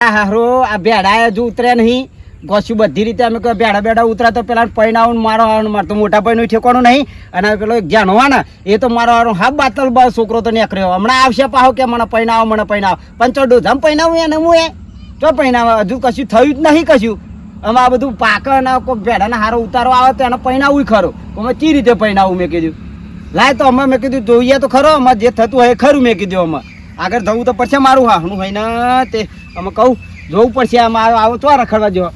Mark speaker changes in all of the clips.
Speaker 1: હારો આ ભેડા હજુ ઉતરે નહીં. ગોસ્યું બધી રીતે અમે કહ્યું, ભેડા બેડા ઉતરા તો પેલા પૈણાውን મારો આવવાનું મારતો મોટા પૈણું ઠેકવાનું નહીં. અને પેલો એક જાણો હોય ને એ તો મારો આવવાનું હા, બાતલ બા છોકરો તો નીકળ્યો હમણાં આવશે પાહો કે મને પૈણાવો મને પૈણાવો પંચો ડોધામ પૈણાવું એને હું એ? તો પૈણાવે હજુ કશું થયું જ નહીં કશું. અમે આ બધું પાક અને કોઈ ભેડાને હારો ઉતારો આવે તો એને પૈણાવું ખરો. અમે ચી રીતે પૈણાવું મેં કીધું? લાય તો અમે, મેં કીધું, જોઈએ તો ખરો. અમારે જે થતું હોય ખરું, મેં કીધું અમે. આગળ જવું તો પડશે મારું હાહનું હોય ને, તે અમે કહું જોવું પડશે આ આવો- આવો તો રખડવા જો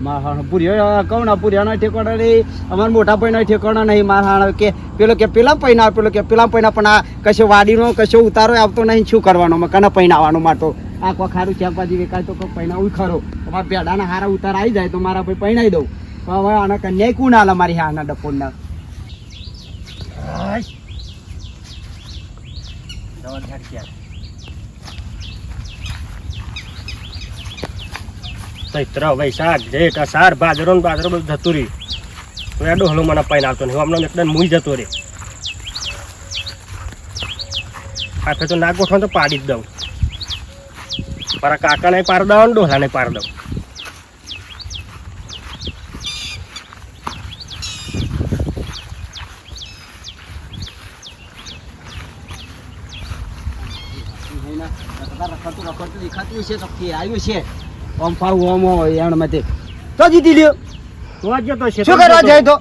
Speaker 1: મારા હાણ પુરિયો કહું ને પુરિયાનો ઠેકાણો નહીં અમારા મોટા પૈનો ઠેકાણો નહીં મારા હાણ કે પેલો કે પેલા પૈના પેલો કે પેલા પૈના પણ આ કશો વાડીનો કશો ઉતારો આવતો નહીં શું કરવાનો? મેં કને પૈનાવાનો મારતો આ કોઈ ખારું શાકભાજી વેકાય તો કોઈ પૈનાવું ખરો. અમારા પેડાના હારા ઉતાર આવી જાય તો મારા ભાઈ પૈણાઈ દઉં. પણ હવે આના કન્યાય કોણ આલે મારી હાના ડફોડના
Speaker 2: ચૈત્ર વૈશાખ જેઠ અષાઢ બાજરો ને બાદરો બધું જતું રહ્યું. તો એ ડોહલો મને પાઈને આવતો નહીં. હમણાં એકદમ મૂઈ જતો રહે હાથે તો ના ગોઠવા તો પાડી જ દઉં. મારા કાકાને પાર દઉં ને ડોહલાને પાર દઉં.
Speaker 1: રખડતું રખડતું દેખાતું છે તો આવ્યું છે. ઓમ ફાવું ઓમ હોય એણ મતે તો જીતી લ્યો.
Speaker 2: તો છે
Speaker 1: શું કરવા જાય તો?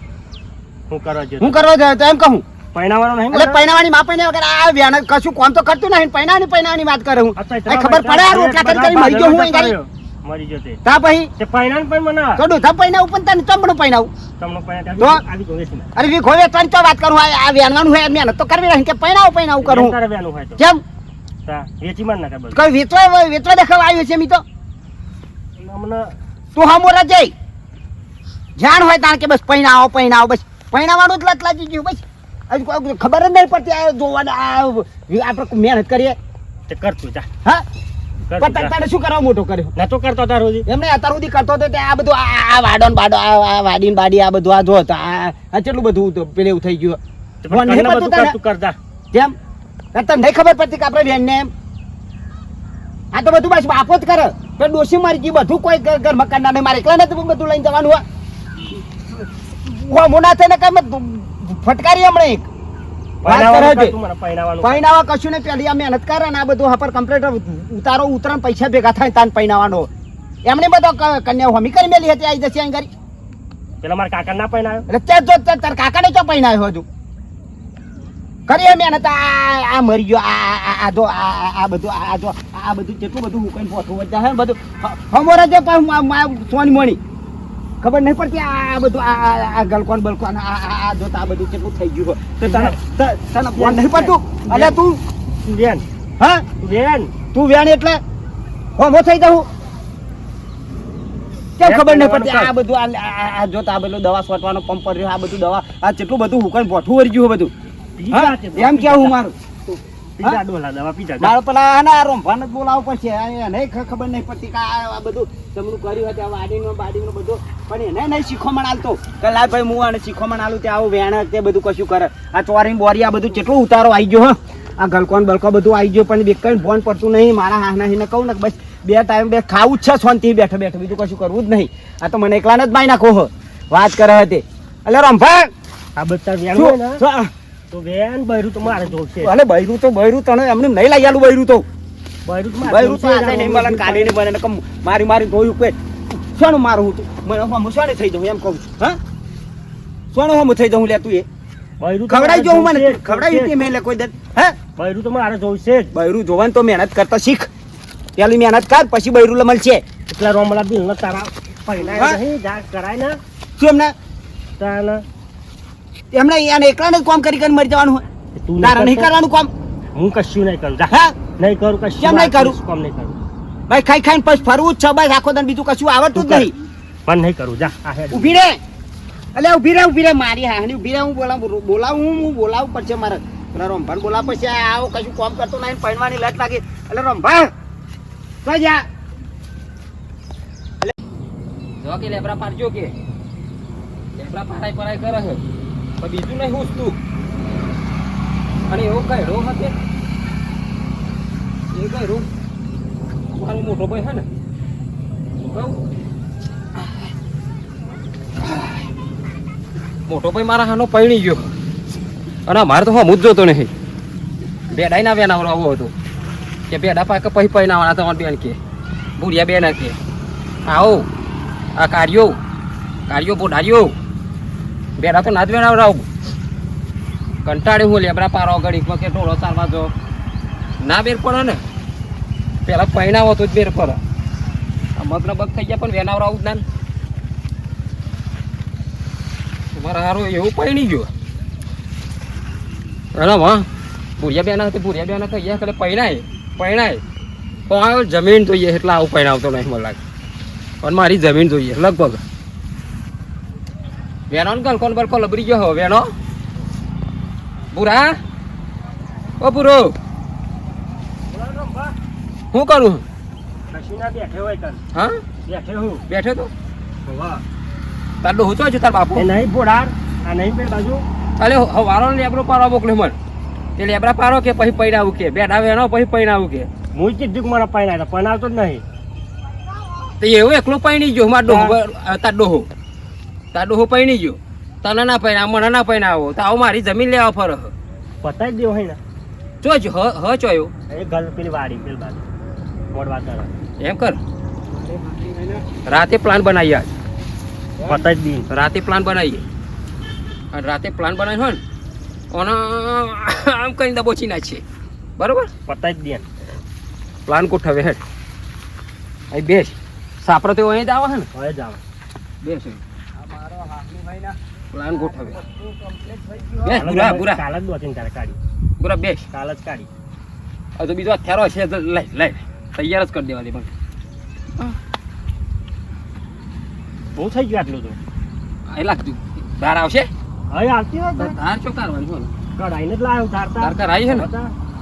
Speaker 2: હું કરવા જતો
Speaker 1: હું કરવા જાય તો? એમ કહું.
Speaker 2: પૈણાવાનો નહીં
Speaker 1: એટલે પૈણાવાની માં પૈણા વગર આ વ્યાણ કશું કોમ તો કરતું નહીં. પૈણાની પૈણાની વાત કરું હું.
Speaker 2: આ ચૈત્ર
Speaker 1: આ ખબર પડે આ રોટલા કરી કરી મરી ગયો હું અહીં
Speaker 2: મરી ગયો તે.
Speaker 1: તા પછી?
Speaker 2: તે પૈણાને પણ મને
Speaker 1: તો દૂધા પૈણા ઉપર તને ચમડું પૈણાવું.
Speaker 2: તમને પૈણા
Speaker 1: તો?
Speaker 2: આવી ગયો વેચીને.
Speaker 1: અરે વી ખોવે તને તો વાત કરું આ આ વ્યાણવાનું હોય મહેનત તો કરવી કે પૈણાવું પૈણાવું કરું
Speaker 2: તારે વેનું હોય તો.
Speaker 1: કેમ?
Speaker 2: તા, વેચી માર નાખે બધું.
Speaker 1: કઈ વેચવા વેચવા દેખાવા આવ્યો છે મી તો? તું મોરા જઈ. જાણ હોય તાણ કે બસ પૈણાવો પૈણાવો બસ. પૈણાવાનું જ લત લાગી ગયું બસ. હજુ કોઈ ખબર જ નહીં પડતી આ જોવાના આપણે મહેનત કરીએ.
Speaker 2: તે કરતું જા.
Speaker 1: હા? તારે શું કરવા મોટો કર્યો?
Speaker 2: નતો કરતો તાર સુધી
Speaker 1: એમને અત્યાર સુધી કરતો હતો આ બધું આ વાડો ને બાડો આ આ વાડી બાડી આ બધું આ જો આ કેટલું બધું પેલે એવું થઈ ગયું. નહીં
Speaker 2: તને
Speaker 1: નહીં ખબર પડતી કે આપણે બેન ને એમ? આ તો બધું બસ બાપો જ કરે. તો ડોશી મારી ગઈ બધું કોઈ ઘર મકાન ના મારે એકલા નથી બધું લઈને જવાનું હોય હું મોના થઈને કઈ ફટકારી હમણાં એક. કરે પૈણાવા કશું ને પેલી આ મહેનત કરે ને આ બધું હપર કમ્પ્લેટ ઉતારો ઉતરણ પૈસા ભેગા થાય તાન પૈણાવાનો. એમને બધો કન્યા હમી કરી મેલી હતી આવી જશે અહીં ઘરી.
Speaker 2: પેલા મારા કાકા ના પૈણાયો?
Speaker 1: એટલે જો તાર કાકા ને ક્યાં પૈણાયો હજુ? કરીએ મહેનત આ મરી ગયો આ આ- આ આ જો આ બધું આ જો આ બધું કેટલું બધું હુકાઈને પોઠું વધતા હે બધું. હ- જે સોની મણી. ખબર નહીં પડતી આ બધું આ ગલકોન બલકોન આ જો આ બધું કેટલું થઈ ગયું. તો તને તને ફોન નહીં પડતું? અલે તું?
Speaker 2: વેન
Speaker 1: હા?
Speaker 2: વેન
Speaker 1: તું વેન એટલે? હોમો થઈ જાઉં? કેમ ખબર નહીં પડતી? આ બધું આ- જો આ બધું દવા છોટવાનો પંપ રહ્યો આ બધું દવા આ કેટલું બધું હુકાઈને પોઠું વરી ગયું બધું. હા? એમ કેવું મારું?
Speaker 2: પીઝા ડોલા દવા પીઝા જા.
Speaker 1: પેલા આના રોંભાને જ પડશે. એને ખબર નહીં પડતી કે આ આ બધું જમણું કર્યું હતું આ વાડીનું બાડીનું બધું. પણ એને નહીં શીખવામણ આલતો કે લાય ભાઈ હું આને શીખવામણ આલું તે આવું વેણ તે બધું કશું કરે. આ ચોરી બોરી આ બધું કેટલું ઉતારો આવી ગયો હ? આ ગલકોન બલકો બધું આવી ગયો પણ બેકઈ ફોન પડતું નહીં. મારા હા નહીં કહું ને બસ બે ટાઈમ બે ખાવું જ છે શાંતિ બેઠો બેઠો. બીજું કશું કરવું જ નહીં. આ તો મને એકલાને જ માઈ નાખો હો. વાત કરે હતી એટલે રંભા
Speaker 2: આ બધા? તો બૈરું તો મારે જોશે
Speaker 1: બૈરું તો બૈરું તને એમને નહીં લઈ આલું બૈરું તો.
Speaker 2: બૈરું મારે
Speaker 1: ભાઈ હું તો આજે નહીં મળે કાલે નહીં મળે કમ મારી મારી ધોયું કે શાનું મારું હું મને હું થઈ જાઉં એમ કહું છું હા? શાનું હું થઈ જાઉં લે તું એ? ખવડાવી જો મને ખવડાવી હતી મેં કોઈ દે હે?
Speaker 2: બૈરું તો મારે જોશે જ.
Speaker 1: બૈરું જોવાનું તો મહેનત કરતા શીખ. પેલી મહેનત કર પછી બૈરું લે છે
Speaker 2: એટલા રોમલા બિલ તારા કરાય ને. તાને
Speaker 1: એમને એને એકલાને જ કામ કરી કરી મરી જવાનું હોય.
Speaker 2: તું
Speaker 1: તારા નહીં કરવાનું કામ.
Speaker 2: હું કશું નહીં કરું.
Speaker 1: હા?
Speaker 2: નહીં કરું કશું
Speaker 1: કેમ નહીં કરું?
Speaker 2: કામ નહીં કરું.
Speaker 1: ભાઈ ખાઈ ખાઈને પછી ફરવું જ છે બસ આખો તને બીજું કશું આવડતું જ નહીં.
Speaker 2: પણ નહીં કરું જા. આ
Speaker 1: ઊભી રે. એટલે ઊભી રે ઊભી રે. મારી હાહની ઊભી રે. હું બોલાવું બોલાવું હું હું બોલાવું પડશે મારે. પેલા રંભાન બોલાવ પછી આવો કશું કામ કરતો નહીં પહેરવાની લટ લાગી. એટલે રંભા તો જા. જો કે લેબરા પાડજો કે. લેબરા પાડાઈ પરાય કરે છે. બીજું નહીં હુસતું અને એવો કહેડો હતે
Speaker 3: એ કરું મારો મોટો ભાઈ હે ને. કહું? મોટો ભાઈ મારા હાનો પૈણી ગયો. અને મારે તો હમું જ જોતો નહીં બેડાઈ ના વેનાવરો આવો હતો. કે બેડા પાક પછી પૈનાવાના તમારે બેન કે. ભૂરિયા બેન કે. આવો. આ કાર્યો. કાર્યો બોડાર્યો બેડા તો ના જ વેનાવરાવ કંટાળી હું લેબરા પારો ઘડી કે ટોળો ચાલવા જો. ના બેર પડે ને. પેલા પૈણાવો તો જ બેર પડે. મગન બગ થઈ ગયા પણ વેનાવરાવું જ ના ને. તમારા હારું એવું પૈણી ગયું. એના વાહ ભૂરિયા બેના હતી, ભૂરિયા બેના થઈ ગયા એટલે પૈણાય પૈણાય. પણ જમીન જોઈએ એટલે આવું પૈણાવતો નહીં મને લાગે. પણ મારી જમીન જોઈએ, લગભગ. વેનો ને ગલકોન બલકો લબરી ગયો હો વેનો બુરા? ઓ બુરો. શું કરું? હા?
Speaker 2: બેઠે
Speaker 3: તો? તાર ડોહું છો તાર બાપુ.
Speaker 2: નહીં બોડાર આ નહીં બે બાજુ.
Speaker 3: અલે વારો લેબરો પારો મોકલ્યો મને. તે લેબરા પારો કે પછી પૈણાવું કે? બેઠા વેનો પછી પૈણાવું કે?
Speaker 2: હું કીધું મારા પૈણા હતા પણ આવતો જ નહીં.
Speaker 3: તો એવું એકલો પૈણી ગયો માર ડોહો તાર ડોહો. તાર ડોહો પૈણી ગયો. તને ના પૈણા મને ના પૈણાવો તો આવો મારી જમીન લેવા ફર.
Speaker 2: પતાઈ જ દેવો હોય ને?
Speaker 3: જ હ હ ચોયો.
Speaker 2: એ ઘર પેલી વાડી પેલી બાજુ. મોડવા કર.
Speaker 3: એમ કર. રાતે પ્લાન બનાવીએ આજ.
Speaker 2: પતાઈ જ દી
Speaker 3: રાતે પ્લાન બનાવીએ. અને રાતે પ્લાન બનાવ્યો હોય ને અને આમ કરીને દબોચી નાખીએ. બરોબર?
Speaker 2: પતાઈ જ દે
Speaker 3: પ્લાન ગોઠવે હેઠ અહીં બેસ. સાપરો તો અહીં જ આવે છે ને.
Speaker 2: હવે આવે.
Speaker 3: બેસ. પ્લાન ગોઠવે. બેસ બુરા બુરા
Speaker 2: કાલ જ દોતીને તારે કાઢી.
Speaker 3: બુરા બેસ
Speaker 2: કાલ જ કાઢી.
Speaker 3: હવે તો બીજો હથિયારો છે તો લઈ લઈ. તૈયાર જ કરી દેવા દે પણ
Speaker 2: બહુ થઈ ગયું આટલું તો.
Speaker 3: એ લાગતું બહાર આવશે?
Speaker 2: હવે આવતી હોય
Speaker 3: તો. ધાર ચો કાઢવાનું છે
Speaker 2: કઢાઈને જ લાવ્યો ધારતા.
Speaker 3: ધાર કરાવી છે ને?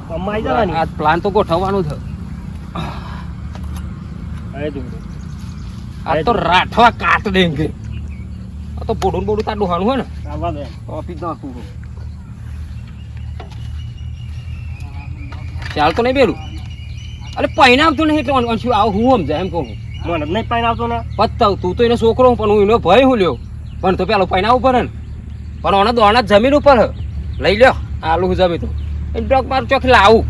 Speaker 2: કમાઈ જવાની.
Speaker 3: આ પ્લાન તો ગોઠવવાનું છે.
Speaker 2: હવે
Speaker 3: આ તો રાઠવા કાટ દેંગે આ તો બોડું બોડું તાર ડોહાનું હોય ને.
Speaker 2: આવવા દે.
Speaker 3: ઓફિસ હોય. ચાલ તો નહીં બેલું અરે પૈણામ તો નહીં એટલે અંશુ આવું હું સમજાય એમ કહું
Speaker 2: મને નહીં પાણી આવતો ને.
Speaker 3: પત્તાવ તું તો એનો છોકરો પણ હું એનો ભય હું લ્યો. પણ તો પેલો પૈણા ઉપર હે ને. પણ ઓના દોણા જમીન ઉપર હે. લઈ લ્યો આલુ હું જમી તો એ ડોક મારું ચોખી લાવું.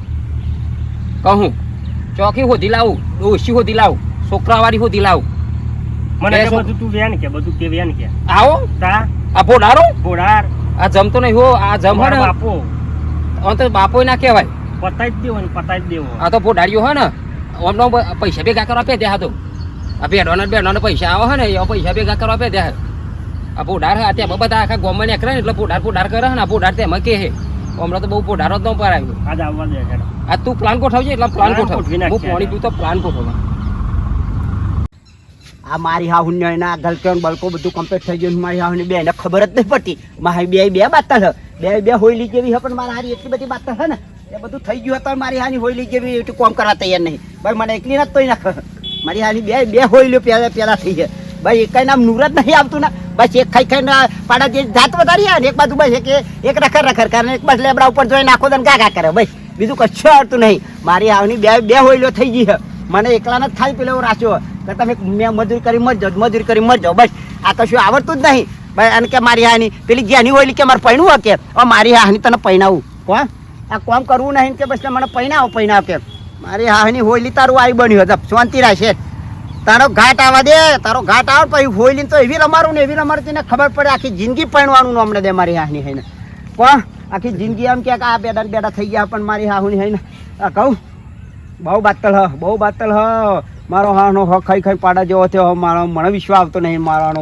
Speaker 3: કહું ચોખી હોધી લાવું ઓછી હોધી લાવું છોકરાવાળી હોધી લાવું.
Speaker 2: મને કે બધું તું વેન કે બધું કે વેન કે.
Speaker 3: આવો?
Speaker 2: તા?
Speaker 3: આ ભોડારો?
Speaker 2: ભોડાર.
Speaker 3: આ જમતો નહીં હો આ જમ હે ને.
Speaker 2: બાપો.
Speaker 3: ઓન તો બાપો ના કહેવાય.
Speaker 2: પતાઈ જ દેવો ને પતાઈ જ દેવો.
Speaker 3: આ તો પોઢાડીઓ હે ને આમનો બ- પૈસા ભેગા કરવા આપે ત્યાં તો આ બેડોના બેડોના પૈસા આવે ને એવા પૈસા ભેગા કરવા આપે ત્યાં આ પોઢાર હે ત્યાં બધા આખા ગોમ નીકળે ને એટલે પોઢાર પોઢાર કરે ને આ પોઢાર તેમાં કે હે. હમણાં તો બહુ પોઢારો જ ન પરાયું.
Speaker 2: આજ આવવા દે.
Speaker 3: આ તું પ્લાન ગોઠવજે એટલે પ્લાન
Speaker 2: પ્લાન
Speaker 3: ગોઠવ. હું પાણી પીવું તો પ્લાન ગોઠવવા.
Speaker 1: આ મારી હાહુ ને એના ગલકેન બલકો બધું કમ્પ્લીટ થઈ ગયું મારી હાહુ બે એને ખબર જ નહીં પડતી. મારી બે બે બાતા છે બે બે હોઈલી જેવી હે પણ મારા હારી એટલી બધી બાતા છે ને. એ બધું થઈ ગયું હતું મારી હાની હોઈલી જેવી એટલું કોમ કરવા તૈયાર નહીં. ભાઈ, મને એકલી ના તોય નાખ. મારી હાની બે બે હોઈલીઓ પહેલા પહેલા થઈ છે. ભાઈ, એક નામ નુરત નહીં આવતું ને. બસ એક ખાઈ ખાઈને પાડા જે જાત વધારી આવે ને, એક બાજુ બસ એક એક રખર રખર કરે એક બસ લેબડા ઉપર જોઈ નાખો દન ગાગા કરે. ભાઈ બીજું કશું આવતું નહીં. મારી આવની બે બે હોઈલીઓ થઈ ગઈ છે મને એકલાને જ ખાલી પેલો રાખ્યો તમે મેં મજૂરી કરી મરજો મજૂરી કરી મરજો બસ. આ કશું આવડતું જ નહીં. ભાઈ અને કે મારી હાની પેલી જ્ઞાની હોય કે મારે પૈણું હોય કે મારી હાની તને પૈણાવું. કોણ આ કોમ કરવું નહીં કે બસ મને પૈણાવો, પૈણાવ કે. મારી હાની હોયલી તારું આવી બન્યું હતું શાંતિ રાખશે તારો ઘાટ આવવા દે, તારો ઘાટ આવે પછી હોયલી તો એવી રમારું ને એવી રમારું તેને ખબર પડે આખી જિંદગી પૈણવાનું નો હમણાં દે મારી હાની હઈને કોણ આખી જિંદગી એમ કે આ બેડા બેડા થઈ ગયા પણ મારી હાહુની હઈને કહું. બહુ બાતલ હ, બહુ બાતલ હ. મારો હાનો હ, ખાઈ ખાઈ પાડા જેવો થયો મારો મને વિશ્વાસ આવતો નહીં, મારાનો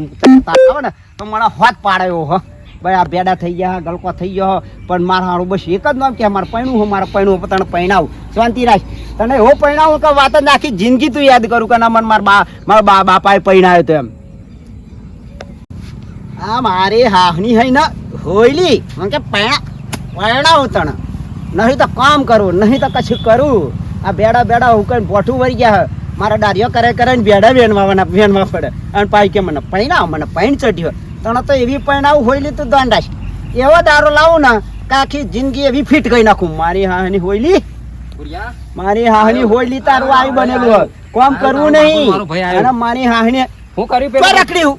Speaker 1: આવે ને, તો મને હાથ પાડાયો હ. ભાઈ, આ ભેડા થઈ ગયા ગલકો થઈ ગયો પણ મારા હારું બસ એક જ નામ કે મારે પૈણું હું, મારે પૈણું તને પૈણાવું. શાંતિ રાખ. તને એવો પૈણાવું કે વાત જ આખી જિંદગી તું યાદ કરું કે ના, મને મારા બા મારા બા, બાપાએ પૈણાયો તો એમ. આ મારી હાહની હઈ ને, હોયલી. મને કે પૈણા, પૈણાવું તને. નહીં તો કામ કરું, નહીં તો કશું કરું. આ બેડા બેડા હું કઈ પોઠું વળી ગયા હે. મારા દારીઓ કરે કરે ને બેડા વેણવાના વેણવા પડે. અને પાઈ કે મને પૈણાવ મને પૈણ ચડ્યો તણે તો એવી પૈણાવ હોયલી તું દાંડાશ. એવો દારૂ લાવું ને કાખી જિંદગી એવી ફિટ કરી નાખું. મારી હાની હોયલી મારી હાહની હોયલી તારું આવી બનેલું હોય. કોમ કરવું નહીં.
Speaker 3: મારો ભાઈ આવ્યો.
Speaker 1: અને મારી હાહની
Speaker 3: હું કર્યું પેલું?
Speaker 1: રખડી હું.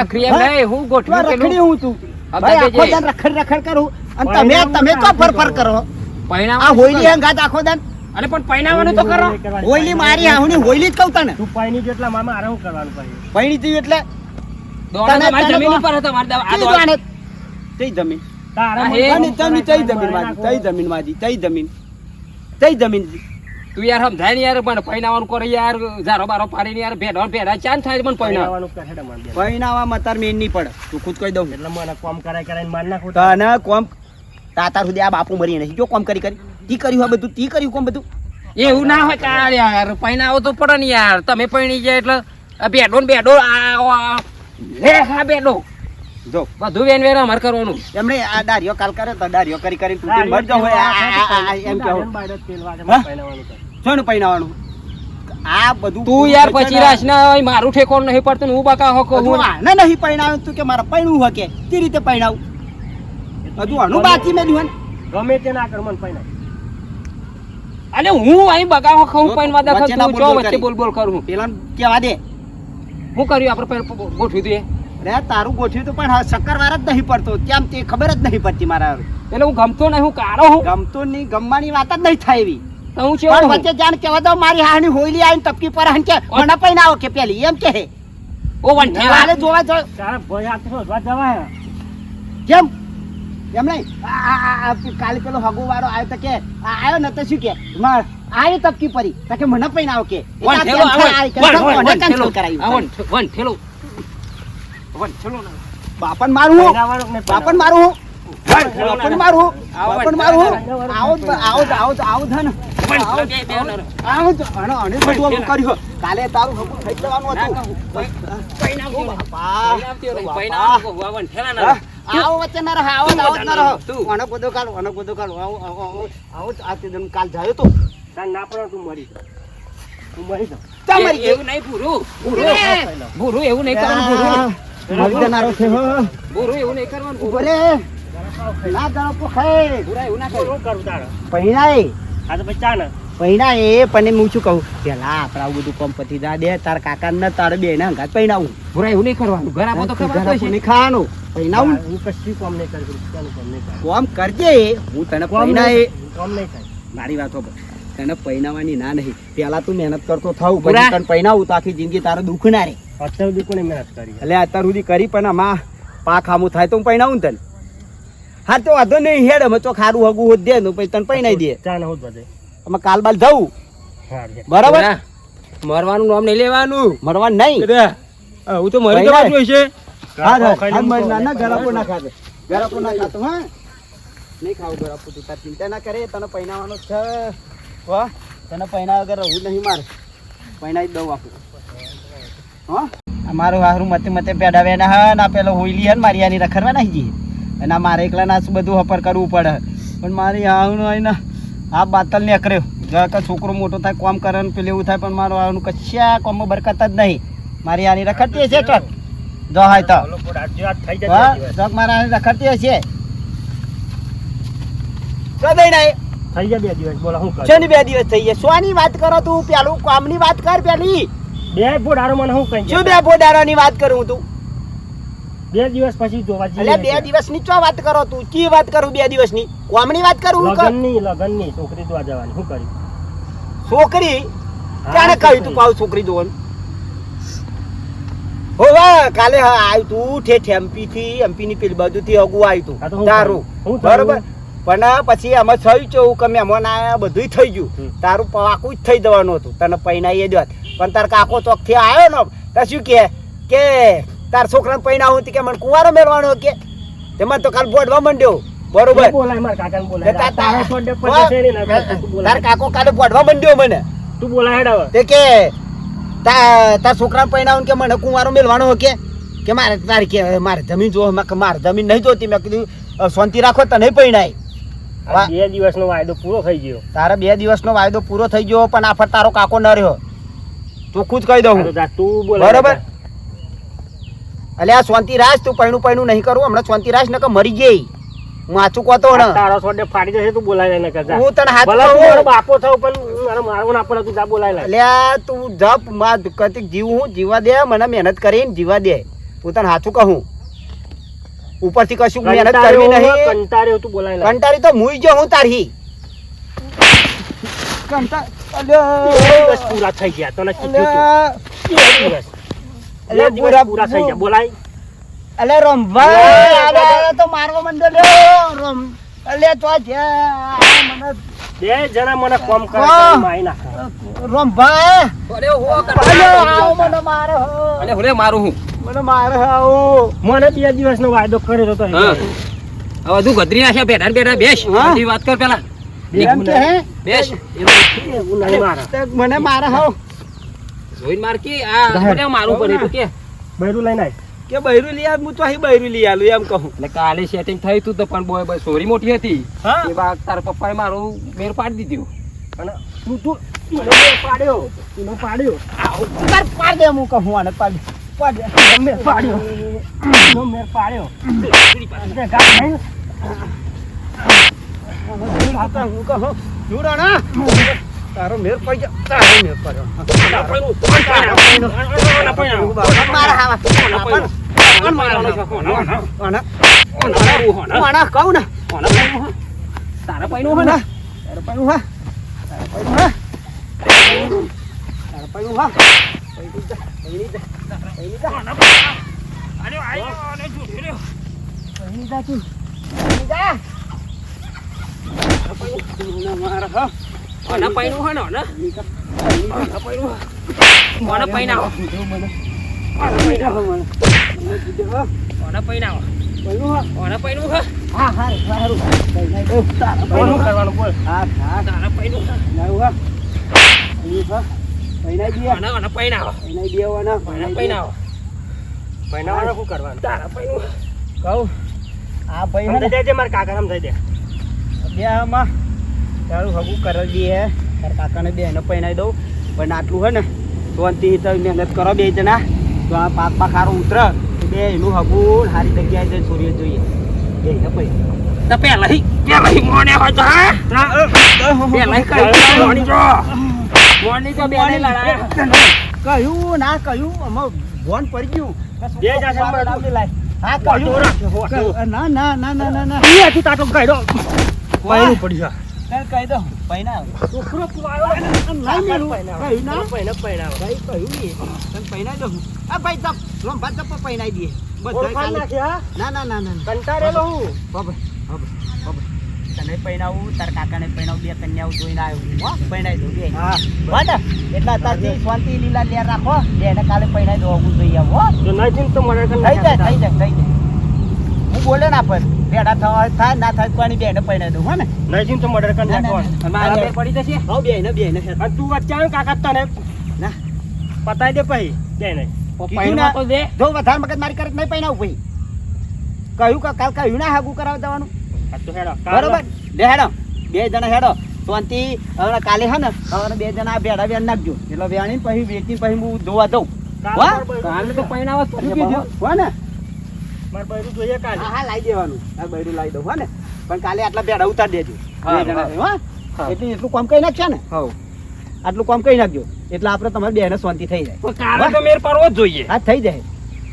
Speaker 3: રખડી એમ નહીં હું
Speaker 1: તો રખડી હું તું. ભાઈ આખો દાન રખડ રખડ કરું. અને તમે તમે તો ફર ફર કરો. આ હોયલી હંગાત આખો દાન?
Speaker 3: અરે પણ પૈણાવાનું તો કરો
Speaker 1: હોયલી મારી હાહની હોયલી જ કહું તને.
Speaker 2: તું પૈણી જેટલા મામા આરામ કરવાનું પછી
Speaker 1: પૈણી તું એટલે?
Speaker 3: દોણા
Speaker 1: મારી
Speaker 3: જમીન
Speaker 1: તો-
Speaker 3: ઉપર હતા મારી આ
Speaker 1: કઈ તે જમીન?
Speaker 2: તારા મને
Speaker 3: હે?
Speaker 1: અને જમીન માજી તે જમીન માજી તે જમીન? તે જમીન?
Speaker 3: તું યાર સમજાય ને યાર પણ પૈણાવાનું કરે યાર ઝારો બારો પાડીને યાર ભેડો ભેડા ચાન થાય પણ
Speaker 2: પૈણાવાનું કરે હેડે મને
Speaker 1: તાર મેન નહીં પડે. તું ખુદ કહી દઉં.
Speaker 2: એટલે મને કોમ કરાય કરાય માર નાખું.
Speaker 1: તને કોમ તાતાર સુધી આ બાપુ મરી નહીં. જો કોમ કરી કરી? તી કર્યું આ બધું તી કર્યું કોણ બધું?
Speaker 3: એવું ના હોય કાળ યાર પૈણાવો તો પડે ને યાર. તમે પૈણી જાય એટલે આ બેડો ને બેડો લે હા બેડો
Speaker 1: જો.
Speaker 3: બધું વેન વેર અમારે કરવાનું.
Speaker 1: એમણે આ દારિયો કાલ કરે તો દારિયો કરી કરી તૂટી મરજો હોય એમ કેવું હા? શું પૈણાવાનું આ બધું
Speaker 3: તું યાર પછી રાશ ના. હોય મારું ઠેકોણ નહીં પડતું ને હું બકા હો
Speaker 1: હજુ
Speaker 3: હું
Speaker 1: આને નહીં પૈણાવ તું કે મારા પૈણું હકે? તે રીતે પૈણાવ. હજુ અનુ બાકી મેં
Speaker 2: ગમે તે ના કર પૈણા
Speaker 3: અલે હું અહીં બગા ખાઉં પણ વાદા
Speaker 1: ખાઉં
Speaker 3: તું ચો વચ્ચે બોલ બોલ કરું.
Speaker 1: પેલા કેવા દે.
Speaker 3: હું કર્યું આપણે પહેલા ગોઠવી દઈએ
Speaker 1: રે તારું ગોઠવ્યું તો પણ હા જ નહીં પડતો. કેમ તે ખબર જ નહીં પડતી મારા
Speaker 3: એટલે હું ગમતો નહીં હું કાળો હું.
Speaker 1: ગમતો નહીં ગમવાની વાત જ નહીં થાય એવી.
Speaker 3: તો હું છે
Speaker 1: પણ વચ્ચે જાણ કેવા દો મારી હાની હોઈલી આવીને તપકી પર હાન કે મને આવો કે પેલી એમ કે હે
Speaker 3: ઓ
Speaker 1: હાલે જોવા જો
Speaker 2: તારા ભાઈ આ તો જવા જવાય.
Speaker 1: કેમ? એમ નહીં? આ- આ- આ- આ કાલે પેલો હગો વાળો આવ્યો તો કે આવ્યો ન તો શું કે? માર આવી તપકી પરી. તો કે મને પૈણાવો કે. એટલે આ
Speaker 3: વંઠેલો
Speaker 1: cancel વન કરાવ્યું?
Speaker 3: વંઠેલો વંઠેલો
Speaker 1: બાપન મારું
Speaker 2: કે
Speaker 1: બાપન મારું હું. બાપન મારું બાપન મારું હું. આવો આવો આવો આવો જ હે ને. આવો જ-
Speaker 3: બે- બે
Speaker 1: આવો જ-
Speaker 3: નરો.
Speaker 1: આવો જ. આનો- આને બધું આવું કર્યું. કાલે તારું હગું થઈ જવાનું હતું.
Speaker 3: પૈણાવજો
Speaker 1: ઓ
Speaker 3: નહીં.
Speaker 1: બાપા.
Speaker 3: પૈણાવજો નહીં.
Speaker 1: ઓ
Speaker 3: પૈણાવજો
Speaker 1: બાપા.
Speaker 3: કહું. આ વંઠેલા
Speaker 1: હા?
Speaker 3: ના
Speaker 1: આવો વચ્ચે ના રહો, આવો આવો ના રહો.
Speaker 3: તું.
Speaker 1: આનો બધો કાઢો, આનો બધો કાઢો. આવો, આવો, આવો, આવો આ તે દમ કાલ જાયો તો.
Speaker 2: તાર ના પડે તું મરી તું મરી જા.
Speaker 1: ચા મરી
Speaker 3: એવું નહીં ભૂરું ભૂરું ભૂરું એવું નહીં કરવાનું ભૂરું
Speaker 1: મરી જનારો છે, હો.
Speaker 3: ભૂરું એવું નહીં કરવાનું
Speaker 1: ઊભો ના જાણો તો
Speaker 3: ભૂરા એવું ના
Speaker 2: શું કરું તારે?
Speaker 1: પૈણાય.
Speaker 2: આ તો પછી ચા ને.
Speaker 1: પૈણાય, પણ હું શું કહું પેલા આપણે બધું કોમ પતી દે તાર કાકા ને તારે બે ને હંગાત પૈણાવું
Speaker 3: ભૂરા એવું નહીં કરવાનું ઘર આપો તો ખબર
Speaker 1: ખાવાનું પૈણાવું
Speaker 2: હું કશું કામ નહીં કરું. કામ નહીં કરું.
Speaker 1: કરજે. હું તને
Speaker 2: કામ કામ નહીં થાય.
Speaker 1: મારી વાત તને પૈણાવાની ના નહીં. પેલા તું મહેનત કરતો થાવ પછી તને પૈણાવું તો આખી જિંદગી તારે દુઃખ ના રે
Speaker 2: અત્યાર સુધી કોને મહેનત કરી?
Speaker 1: એટલે અત્યાર સુધી કરી પણ આમાં પાક આમું થાય તો હું પૈણાવું તને. હા તો વાંધો નહીં હેડ અમે તો ખારું હગું હોત દે ને પછી તને પૈણાઈ દે.
Speaker 2: ચા ને હું બધે.
Speaker 1: અમે કાલ બાલ જવું બરાબર?
Speaker 3: મરવાનું નામ નહીં લેવાનું.
Speaker 1: મરવાનું નહીં.
Speaker 3: હું તો મરી. જવાનું છે
Speaker 1: ના ના ગરાપો ના ખાતો? ગરાપો ના ખાતો હા? નહીં ખાવું ગરાપો તું. તાર ચિંતા ના કરે તને પૈણાવાનો છે. હો તને પૈણા વગર રહું નહીં મારે. પૈણાઈ દઉં આપું. હો? આ મારું હારું મતે મતે પેડા વેના હા ના પેલો હોઈલી હે ને મારી આની રખડવા નાખી જઈએ અને મારે એકલા ના બધું હપર કરવું પડે. પણ મારી આઈને આ બાતલ નીકળ્યો. જરા કે છોકરો મોટો થાય કોમ કરે ને પેલું એવું થાય પણ મારું હાવનું કશા કોમમાં બરકત જ નહીં. મારી આની રખડતી હશે ચક. જો હાય તો. હા
Speaker 2: દિવસ.
Speaker 1: ચક મારા રખડતી હશે. તો દઈ નાય
Speaker 2: થઈ જાય બે દિવસ બોલો શું કરું?
Speaker 1: શેની બે દિવસ થઈ ગયા સોની વાત કરો તું પેલું કામની વાત કર પેલી.
Speaker 2: બે ફૂટ મને હું કહી
Speaker 1: શું
Speaker 2: ગયા?
Speaker 1: બે બોડારાની વાત કરું તું?
Speaker 2: બે દિવસ પછી જોવા જઈએ
Speaker 1: એટલે બે દિવસની ચો વાત કરો તું? કી વાત કરું બે દિવસની? કોમની વાત કરું હું ની
Speaker 2: લગનની છોકરી જોવા જવાની હું કરી
Speaker 1: છોકરી?
Speaker 2: હા,
Speaker 1: ક્યારે કહ્યું તું પાવ છોકરી જોવાનું? હોવે કાલે હા આવ્યું તું ઠેઠ એમપી થી એમપી ની પેલી બાજુ થી અગુ આવ્યું
Speaker 2: તું
Speaker 1: તારું? બરોબર? પણ પછી એમાં થયું કેવું કે મહેમાન આયા બધું થઈ ગયું. તારું પાકું જ થઈ જવાનું હતું. તને પૈણાઈ હોત પણ તાર કાકો ચોકથી આવ્યો ને તો શું કે? કે તાર છોકરાને પૈણાવું હતું કે મને કુંવારો મેળવાનો કે? તેમાં તો કાલ બોડવા માંડ્યો. બરોબર? તાર-. કાકો કાલે બોડવા માંડ્યો મને.
Speaker 2: તું બોલાય હેડ
Speaker 1: તે કે તાર છોકરા પૈણાવું કે મને કુંવારો મેળવાનો હો કે? કે મારે તારી કે મારે જમીન જો મારે જમીન નહીં જોતી. મેં કીધું શાંતિ રાખો તને પૈણાય
Speaker 2: બે દિવસનો વાયદો પૂરો થઈ ગયો.
Speaker 1: તારા બે દિવસનો વાયદો પૂરો થઈ ગયો પણ આફર તારો કાકો ન રહ્યો. તું ખુદ કહી દઉં.
Speaker 2: તો જા, તું બોલ
Speaker 1: બરાબર? એટલે આ શાંતિ રાજ તું પૈણું પૈણું નહીં કરું. હમણાં શાંતિ રાજ નકર મરી ગઈ. માચું કોતો ને.
Speaker 2: તારો સોડે ફાડી જશે તું બોલાવે ને કજા
Speaker 1: હું તને હાથ
Speaker 2: તું
Speaker 1: કહું.
Speaker 2: બાપો થયો પણ મારો મારો ના પડે તું જા બોલાય લે
Speaker 1: તું જપમાં કતિક જીવ હું જીવા દે મને મહેનત કરીને જીવા દે. હું તને સાચું કહું. ઉપરથી કશું મહેનત કરવી નહીં.
Speaker 2: કંટાળ્યો તું બોલાય
Speaker 1: કંટાળી તો મુઈ જો હું તારી. કંટા- અલ્યા.
Speaker 2: પૂરા થઈ ગયા તને કીધું
Speaker 1: અલ્યા. પૂરા-
Speaker 2: પૂરા થઈ ગયા બોલાય.
Speaker 1: અરે અરે તો મારવા મંડળ રમ. અલ્યા તો છે
Speaker 2: બે જણા મને કોમ કરે મારી
Speaker 3: હો
Speaker 1: આવો મને મારે. હો.
Speaker 3: અરે હુલે મારું હું?
Speaker 1: મને મારે આવો.
Speaker 2: મને બે દિવસનો વાયદો કર્યો તો
Speaker 3: હા. હવે તું ગદરી નાખ્યા બેઠા ને બેઠા બેસ. બધી વાત કર પેલા. બેસ.
Speaker 1: મને મારે હો
Speaker 3: જોઈન માર કે આ મને મારું પડે તું કે.
Speaker 2: બૈરું લઈને આય.
Speaker 1: કે બૈરું લઈ આવ હું તો અહીં બૈરું લઈ આલું એમ કહું
Speaker 3: એટલે કાલે સેટિંગ થઈ તું તો પણ બોય સોરી મોટી હતી એ વાત તારા પપ્પાએ મારું મેર પાડી દીધું
Speaker 2: અને તું તું પાડ્યો તું પાડ્યો
Speaker 1: તાર પાડ દે હું કહું આને પાડ પાડ દે
Speaker 2: પાડ્યો તું પાડ્યો તે
Speaker 1: હું તારો મેર પડી જા તારો મેર પડ્યો હાવા પણ પણ ને
Speaker 3: તારા
Speaker 1: તારો પૈણું હા તારા પૈણું હા તારો પૈણું હા પૈણી જા પૈણી જા પૈણી જા પૈણી જા તું પૈણી જા મારા હા
Speaker 3: ઓના પૈનું હોય ને ઓના ઓના પૈનું ઓના પૈના ઓના પૈના ઓના પૈનું ha.
Speaker 1: હા. હા સારું. તારા હા.
Speaker 2: કરવાનું બોલ
Speaker 1: હા. હા.
Speaker 3: તારા પૈનું
Speaker 1: નાવું હા પૈણું હા. પૈણાઈ દે
Speaker 3: ઓના ઓના પૈના
Speaker 1: પૈણાઈ દેવાના
Speaker 3: ઓના
Speaker 1: પૈણાઈ દે.
Speaker 3: પૈના
Speaker 2: પૈણાવાળા શું કરવાનું?
Speaker 3: તારા પૈનું
Speaker 1: કહું આ પૈના
Speaker 2: સમજાઈ
Speaker 1: ને
Speaker 2: દેજે મારા કાકા સમજાઈ દે.
Speaker 1: બે આમાં તારું હગું કરી દઈએ તારા કાકાને બે એને પૈણાઈ દઉં પણ આટલું હે ને તમે મહેનત કરો બે જણા તો આ પાક પાક સારું ઉતરે તો બે એનું હગું સારી જગ્યાએ જઈને સૂર્ય જોઈએ બે એને પૈણા
Speaker 3: તો પેલા હી મોને હોય તો હા કઈ મોની જો મોની તો બે
Speaker 1: કહ્યું ના કહ્યું ભોન પડી ગયું
Speaker 2: બે જાશે.
Speaker 1: હા કહ્યું. ના ના ના ના ના ના
Speaker 2: હજી પડ્યું.
Speaker 1: ચાલ કહી દો પૈણા
Speaker 2: છોકરો પૈણા, પૈણા.
Speaker 1: ભાઈ કહ્યું ને તને દઉં આ ભાઈ તપ રંભા તપ પૈણાઈ દઈએ બધા
Speaker 2: નાખ્યા?
Speaker 1: ના ના ના.
Speaker 2: કંટાળેલો હું.
Speaker 1: બાબા બાબા બાબા તને પૈણાવું તાર કાકાને પૈણાવું બે કન્યાઓ જોઈને આવ્યો હો પૈણાઈ દઉં બે
Speaker 2: હા.
Speaker 1: એટલે અત્યારથી શાંતિ લીલા લેર રાખો બે એને કાલે પૈણાઈ દો આવું જોઈએ હો
Speaker 2: જો નહીં તો મને
Speaker 1: થઈ જાય થઈ જાય થઈ જાય હું બોલે ના પણ બેડા થવા થાય ના થાય પાણી બેને પૈણાઈ દઉં હો ને?
Speaker 2: નહીં તો મર્ડર કરી નાખવાનું.
Speaker 3: મારા બે પડી જશે?
Speaker 1: હો બે ને બે ને
Speaker 2: અને તું વચ્ચે કાકા તને
Speaker 1: ના.
Speaker 2: પતાઈ દે પછી. બે નહીં
Speaker 1: કીધું ના તો દે જો વધારે મગજ મારી કરે નહીં પૈણાવું ભાઈ. કહ્યું કે કાલ કહ્યું ના હાગુ કરાવ
Speaker 2: દેવાનું તો હેડો.
Speaker 1: બરોબર? બે હેડો. બે જણા હેડો. શાંતિ હવે કાલે હે ને હવે બે જણા ભેડા બેન નાખજો. એટલે વેણી પછી વેચી પછી હું જોવા દઉં.
Speaker 2: કાલ
Speaker 3: તો
Speaker 2: જોઈએ.
Speaker 3: પૈણાવા તો શું કીધું?
Speaker 1: હો ને?
Speaker 2: મારે બૈરું જોઈએ કાલે.
Speaker 1: હા હા લાવી દેવાનું. આ બૈરું લાવી દઉં હો ને? પણ કાલે આટલા ભેડા ઉતાર દેજો.
Speaker 3: હા. હો.
Speaker 1: હા. એટલે એટલું કામ કરી નાખશે ને?
Speaker 3: હવ.
Speaker 1: આટલું કામ કરી નાખજો. એટલે આપણે તમારી બેને શાંતિ થઈ જાય.
Speaker 3: કાલે તો મેર પાડવો જ જોઈએ.
Speaker 1: હા થઈ જાય.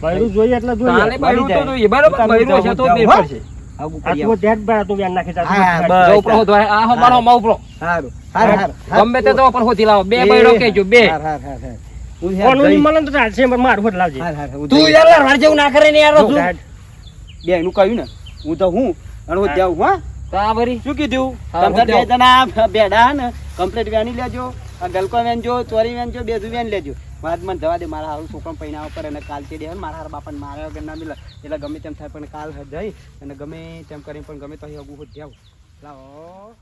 Speaker 2: બૈરું જોઈએ એટલે
Speaker 3: કાલે બૈરું તો જોઈએ. બરાબર બૈરું હશે તો મેર પડશે.
Speaker 1: આવું
Speaker 2: આ
Speaker 1: કરી
Speaker 2: તું વેન નાખી જા.
Speaker 1: બસ.
Speaker 3: ઉપરો હોતો આ હો મારો હમણાં ઉપરો.
Speaker 1: સારું હારું હારું
Speaker 3: ગમે તે તો પણ હોતી લાવો. બે બૈરો કેજો બે.
Speaker 1: હાર હાર હાર હાર.
Speaker 2: કોનું
Speaker 1: જઈ-
Speaker 2: નહીં મળે ને તો ચાલશે, મારું હોત લાવજે.
Speaker 1: હાર હાર હું
Speaker 3: તું યાર લડવા જેવું ના કરે ને યાર તું.
Speaker 1: બે એનું કહ્યું ને. હું તો હું અને હું. જાઉં હા.
Speaker 3: તો આ ભરી
Speaker 1: શું કીધું? તમે બે જણા બેડા ને કમ્પ્લીટ વેની લેજો ગલકો વેનજો ચોરી વેનજો બેધું વેન લેજો. વાત મને જવા દે મારા હારું છોકરા પૈણા ઉપર અને કાલ તે દે મારા હારા બાપાને મારા વગર ના મિલે. એટલે ગમે તેમ થાય પણ કાલ જઈ અને ગમે તેમ કરીને પણ ગમે તો અહીં અગું જાવ લાવો.